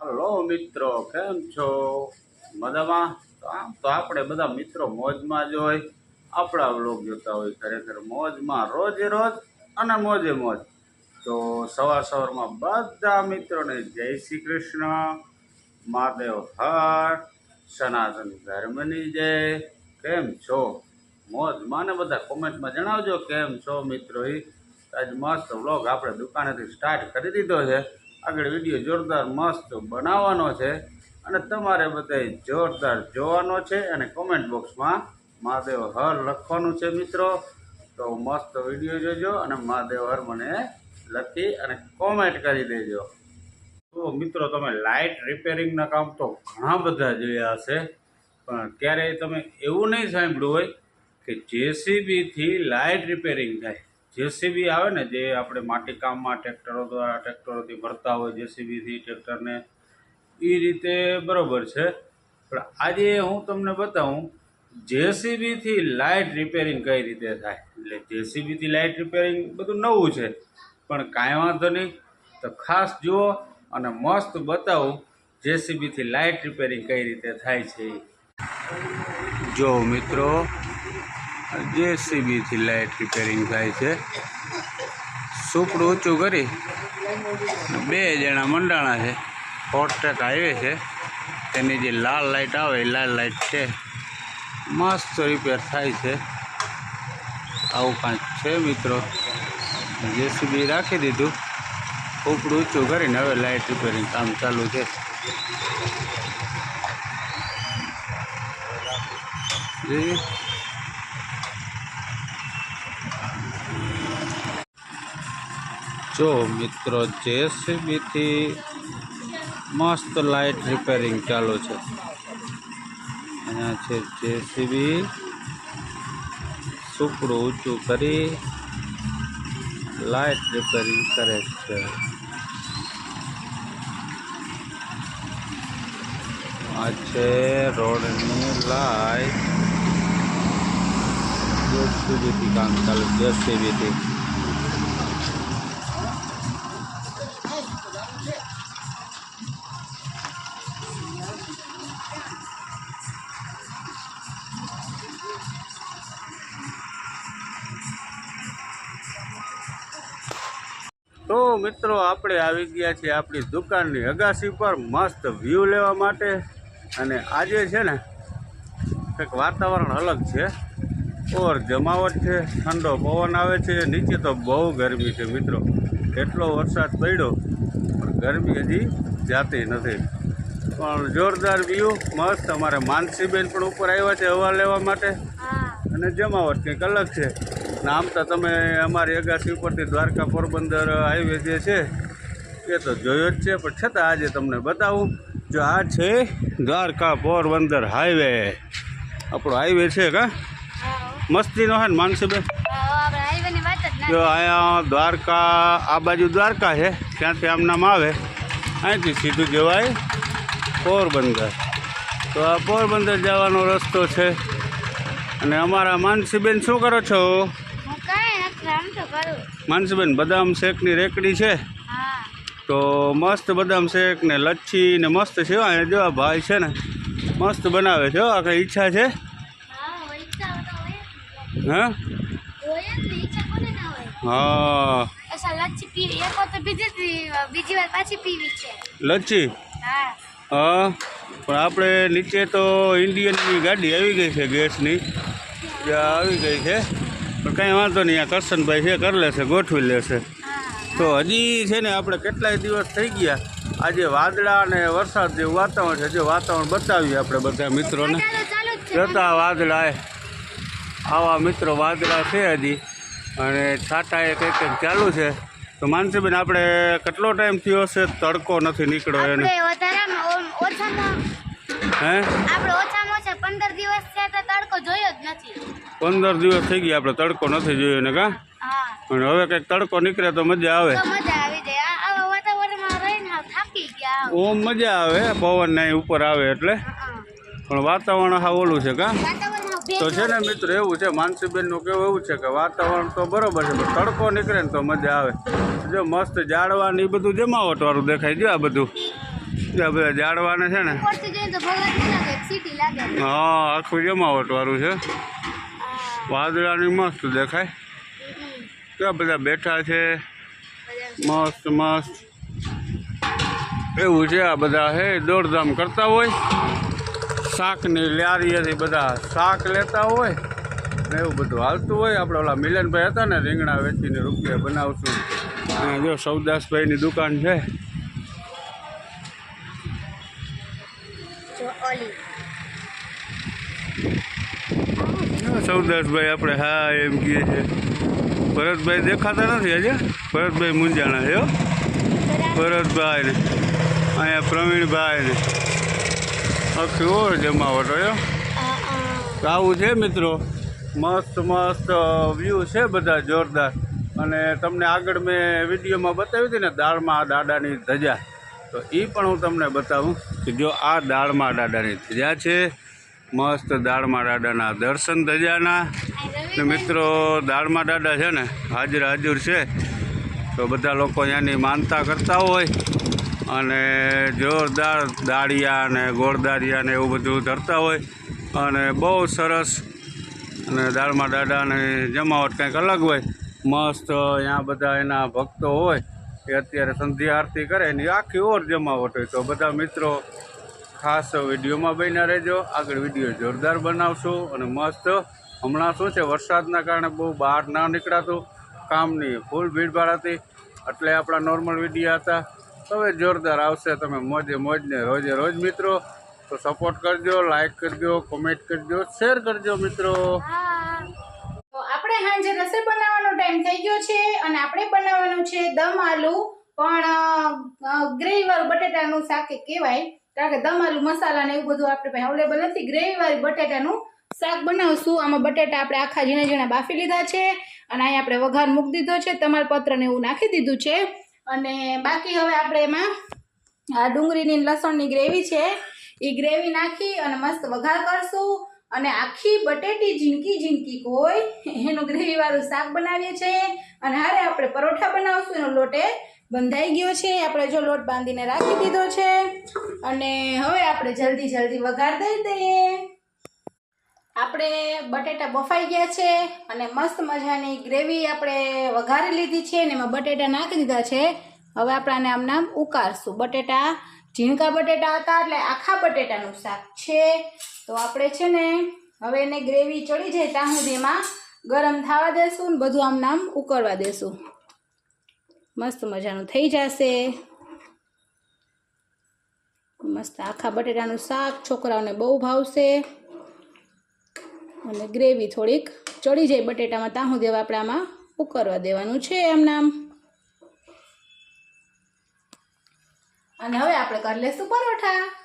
Hello મિત્રો, કેમ છો? મજામાં? આમ તો આપણે બધા મિત્રો મોજમાં જ હોય. આપણા વ્લોગ જોતા હોય ખરેખર મોજમાં, રોજે રોજ અને મોજે મોજ. તો સવાર સવારમાં બધા મિત્રોને જય શ્રી કૃષ્ણ, મહાદેવ હર, સનાતન ધર્મની જય. કેમ છો? મોજમાં ને બધા કોમેન્ટમાં જણાવજો, કેમ છો મિત્રો એ આજ મસ્ત વ્લોગ આપણે દુકાનેથી સ્ટાર્ટ કરી દીધો છે. આગળ વીડિયો જોરદાર મસ્ત બનાવવાનો છે અને તમારે બધાય જોરદાર જોવાનો છે અને કોમેન્ટ બોક્સમાં મહાદેવ હર લખવાનું છે મિત્રો. તો મસ્ત વીડિયો જોજો અને મહાદેવ હર મને લખી અને કોમેન્ટ કરી દેજો. તો મિત્રો તમે લાઇટ રિપેરિંગના કામ તો ઘણા બધા જોયા હશે, પણ ક્યારેય તમે એવું નહીં સાંભળ્યું હોય કે જેસીબીથી લાઇટ રિપેરિંગ થાય. જેસીબી આવે ને જે આપણે માટી કામમાં ટ્રેક્ટરો દ્વારા ટ્રેક્ટરોથી ભરતા હોય, જેસીબીથી ટ્રેક્ટરને એ રીતે બરાબર છે. પણ આજે હું તમને બતાવું, જેસીબીથી લાઇટ રિપેરિંગ કઈ રીતે થાય? એટલે જેસીબીથી લાઇટ રિપેરિંગ બધું નવું છે, પણ કાંઈ વાંધો નહીં. તો ખાસ જુઓ અને મસ્ત બતાવું, જેસીબીથી લાઇટ રિપેરિંગ કઈ રીતે થાય છે. જો મિત્રો જેસીબીથી લાઇટ રિપેરિંગ થાય છે. સુપડું ઊંચું કરી. બે જણા મંડાણા છે. ફોર્ટેક હાઈવે છે. તેની જે લાલ લાઇટ આવે એ લાલ લાઇટ છે. મસ્ત રિપેર થાય છે. આવું કાંઈક છે મિત્રો. જેસીબી રાખી દીધું. ઉપડું ઊંચું કરીને હવે લાઇટ રિપેરિંગ કામ ચાલુ છે. જોઈએ. જો મિત્રો, જેસીબીથી મસ્ત લાઇટ રિપેરિંગ ચાલુ છે. અહીંયા છે જેસીબી. સુપડું ઊંચું કરી લાઇટ રિપેરિંગ કરે છે. આ છે રોડની લાઇટ જેસીબીથી કામ ચાલુ, જેસીબીથી. તો મિત્રો આપણે આવી ગયા છીએ આપણી દુકાનની અગાસી પર મસ્ત વ્યૂ લેવા માટે. અને આજે છે ને કંઈક વાતાવરણ અલગ છે. ઓર જમાવટ છે ઠંડો પવન આવે છે નીચે તો બહુ ગરમી છે મિત્રો. એટલો વરસાદ પડ્યો પણ ગરમી હજી જાતી નથી. પણ જોરદાર વ્યૂ મસ્ત. અમારે માનસીબેન પણ ઉપર આવ્યા છે હવા લેવા માટે. અને જમાવટ કંઈક અલગ છે. ને આમ તો તમે અમારી અગાસી ઉપરથી દ્વારકા પોરબંદર હાઈવે જે છે એ તો જોયો જ છે. પણ છતાં આજે તમને બતાવું જો આ છે દ્વારકા પોરબંદર હાઈવે. આપણો હાઈવે છે કા? મસ્તીનો છે ને માનસીબેન જો અહીંયા દ્વારકા આ બાજુ દ્વારકા છે ત્યાંથી આમ નામ આવે. અહીંથી સીધું જવાય પોરબંદર. તો આ પોરબંદર જવાનો રસ્તો છે. અને અમારા માનસીબેન શું કરો છો? માનસીબેન, બદામ શેકની રેકડી છે. તો મસ્ત બદામ શેક ને લચ્છી ને મસ્ત છે. જો આ ભાઈ છે ને, મસ્ત બનાવે છે. આ કઈ ઈચ્છા છે? હા? હા. લચ્છી? હા, પણ આપણે નીચે તો ઇન્ડિયનની ગાડી આવી ગઈ છે ગેસની. આવી ગઈ છે. પણ કાંઈ વાંધો નહીં આ કરશનભાઈ છે કરી લેશે ગોઠવી લેશે. તો હજી છે ને આપણે કેટલાય દિવસ થઈ ગયા આજે વાદળા અને વરસાદ જેવું વાતાવરણ છે જે વાતાવરણ બતાવીએ આપણે બધા મિત્રોને. જતા ચાલુ જ છે જોતા વાદળા આવા મિત્રો વાદળા છે હજી અને છાંટા એ કંઈક કંઈક ચાલુ છે. તો માનસીબેન આપણે કેટલો ટાઈમ થયો છે તડકો નથી નીકળ્યો એને. હે? પંદર દિવસ છે તો તડકો જોયો જ નથી. પંદર દિવસ થઈ ગયા આપણે તડકો નથી જોયો ને કા? પણ હવે કંઈક તડકો નીકળે તો મજા આવે. મજા આવી જાય. આવા વાતાવરણમાં રહીને થાકી ગયા ઓમ મજા આવે પવન ને ઉપર આવે એટલે. પણ વાતાવરણ હા ઓલું છે કા? તો છે ને મિત્રો એવું છે માનસીબેનનું કેવું એવું છે કે વાતાવરણ તો બરોબર છે પણ તડકો નીકળે ને તો મજા આવે. જો મસ્ત જાડવા ને એ બધું જમાવટ વાળું દેખાય જો આ બધું. ત્યાં બધા જાડવાને છે ને. લાગે. હા આખું જમાવટ વાળું છે. વાદળાની મસ્ત દેખાય. ક્યાં બધા બેઠા છે. મસ્ત મસ્ત. એવું છે આ બધા હે દોડધામ કરતા હોય. શાકની લારીએથી બધા શાક લેતા હોય. ને એવું બધું હાલતું હોય. આપણે ઓલા મિલનભાઈ હતા ને રીંગણા વેચીને રૂપિયા બનાવશું. જો સૌદાસભાઈની દુકાન છે જો ઓલી સૌદાસભાઈ આપણે હા એમ કહીએ છે. ભરતભાઈ દેખાતા નથી હજે. ભરતભાઈ મુંજાણા છે ભરતભાઈ ને. અહીંયા પ્રવીણભાઈ ને. આખી ઓર જમાવટ, હો. આવું છે મિત્રો? મસ્ત મસ્ત વ્યૂ છે બધા જોરદાર. અને તમને આગળ મેં વિડીયોમાં બતાવી હતી ને, દાળમાં દાદાની ધજા. તો એ પણ હું તમને બતાવું કે જો આ દાળમાં દાદાની ધજા છે મસ્ત દાળમાં દાદાના દર્શન ધજાના. ને મિત્રો, દાળમાં દાદા છે ને, હાજર હાજર છે. તો બધા લોકો ત્યાંની માનતા કરતા હોય. અને જોરદાર દાળિયા અને ગોળદારિયા ને એવું બધું ધરતા હોય. અને બહુ સરસ. અને દાળમાં દાદાની જમાવટ કંઈક અલગ હોય. મસ્ત અહીંયા બધા એના ભક્તો હોય. એ અત્યારે સંધ્યા આરતી કરે એની આખી ઓર જમાવટ હોય. તો બધા મિત્રો ખાસ વિડીયોમાં બન્યા રહેજો. આગળ વીડિયો જોરદાર બનાવશું અને મસ્ત. હમણાં શું છે, વરસાદના કારણે બહુ બહાર ના નીકળાતું. કામની ફૂલ ભીડભાડ હતી એટલે આપણા નોર્મલ વીડિયો હતા. હવે જોરદાર આવશે. તમે મોજે મોજને રોજે રોજ મિત્રો. તો સપોર્ટ કરજો લાઈક કરજો કોમેન્ટ કરજો શેર કરજો મિત્રો. આપણે સાંજે રસોઈ બનાવવાનો ટાઈમ થઈ ગયો છે અને આપણે બનાવવાનું છે દમ આલુ. પણ ગ્રેવી બટેટાનું શાક કહેવાય. કારણ કે તમારું મસાલા ને એવું બધું આપણે પાસે અવેલેબલ નથી. ગ્રેવી વાળી બટેટાનું શાક બનાવશું. આમાં બટેટા આપણે આખા ઝીણા ઝીણા બાફી લીધા છે અને અહીંયા આપણે વઘાર મૂકી દીધો છે. તમાલપત્ર ને એવું નાખી દીધું છે. અને બાકી હવે આપણે એમાં આ ડુંગળીની લસણની ગ્રેવી છે. એ ગ્રેવી નાખી અને મસ્ત વઘાર કરશું. અને આખી બટેટી ઝીણકી ઝીણકી કોઈ એનું ગ્રેવી વાળું શાક બનાવીએ છીએ. અને હારે આપણે પરોઠા બનાવશું. એનો લોટે બંધાઈ ગયો છે. આપણે જો લોટ બાંધીને રાખી દીધો છે. અને હવે આપણે જલ્દી જલ્દી વઘાર દઈ દઈએ. આપણે બટેટા બફાઈ ગયા છે અને મસ્ત મજાની ગ્રેવી આપણે વઘારી લીધી છે અને એમાં બટેટા નાખી દીધા છે. હવે આપણે આને આમ નામ ઉકાળશું. બટેટા ઝીણકા બટેટા હતા એટલે આખા બટેટાનું શાક છે. તો આપણે છે ને હવે એને ગ્રેવી ચડી જાય ત્યાં સુધી એમાં ગરમ થવા દેશું ને બધું આમ નામ ઉકળવા દેશું. મસ્ત મજાનું થઈ જશે. મસ્ત આખા બટેટાનું શાક છોકરાઓને બહુ ભાવશે. અને ગ્રેવી થોડીક ચડી જાય બટેટામાં સુધી હવે આપણે આમાં ઉકરવા દેવાનું છે એમ નામ. અને હવે આપણે કરી લેશું પરોઠા.